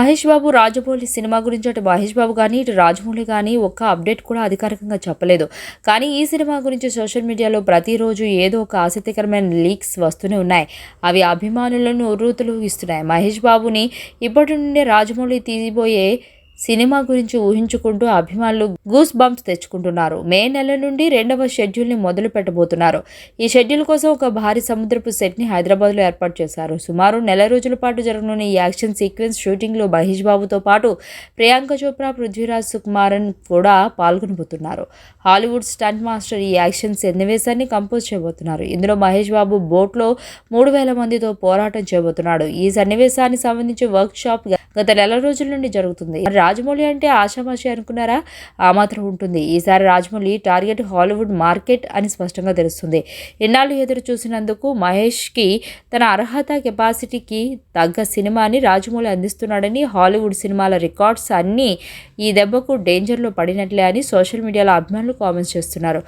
Mahesh Babu Rajamouli cinema గురించి అటు మహేష్ బాబు కానీ ఇటు రాజమౌళి కానీ ఒక్క అప్డేట్ కూడా అధికారికంగా చెప్పలేదు. కానీ ఈ సినిమా గురించి సోషల్ మీడియాలో ప్రతిరోజు ఏదో ఒక ఆసక్తికరమైన లీక్స్ వస్తూనే ఉన్నాయి. అవి అభిమానులను ఉర్రూతులు ఇస్తున్నాయి. మహేష్ బాబుని ఇప్పటి నుండే రాజమౌళి తీయబోయే సినిమా గురించి ఊహించుకుంటూ అభిమానులు గూస్ బంప్స్ తెచ్చుకుంటున్నారు. మే నెల నుండి రెండవ షెడ్యూల్ని మొదలు పెట్టబోతున్నారు. ఈ షెడ్యూల్ కోసం ఒక భారీ సముద్రపు సెట్ని హైదరాబాద్లో ఏర్పాటు చేశారు. సుమారు నెల రోజుల పాటు జరగనున్న ఈ యాక్షన్ సీక్వెన్స్ షూటింగ్లో మహేష్ బాబుతో పాటు ప్రియాంక చోప్రా పృథ్వీరాజ్ సుకుమారన్ కూడా పాల్గొనబోతున్నారు. హాలీవుడ్ స్టంట్ మాస్టర్ ఈ యాక్షన్ సన్నివేశాన్ని కంపోజ్ చేయబోతున్నారు. ఇందులో మహేష్ బాబు బోట్లో మూడు వేల మందితో పోరాటం చేయబోతున్నాడు. ఈ సన్నివేశానికి సంబంధించి వర్క్ షాప్ గత నెల రోజుల నుండి జరుగుతుంది. రాజమౌళి అంటే ఆషామాషి అనుకున్నారా? ఆ మాత్రం ఉంటుంది. ఈసారి రాజమౌళి టార్గెట్ హాలీవుడ్ మార్కెట్ అని స్పష్టంగా తెలుస్తుంది. ఎన్నాళ్ళు ఎదురు చూసినందుకు మహేష్కి తన అర్హత కెపాసిటీకి తగ్గ సినిమాని రాజమౌళి అందిస్తున్నాడని హాలీవుడ్ సినిమాల రికార్డ్స్ అన్నీ ఈ దెబ్బకు డేంజర్లో పడినట్లే అని సోషల్ మీడియాలో అభిమానులు కామెంట్స్ చేస్తున్నారు.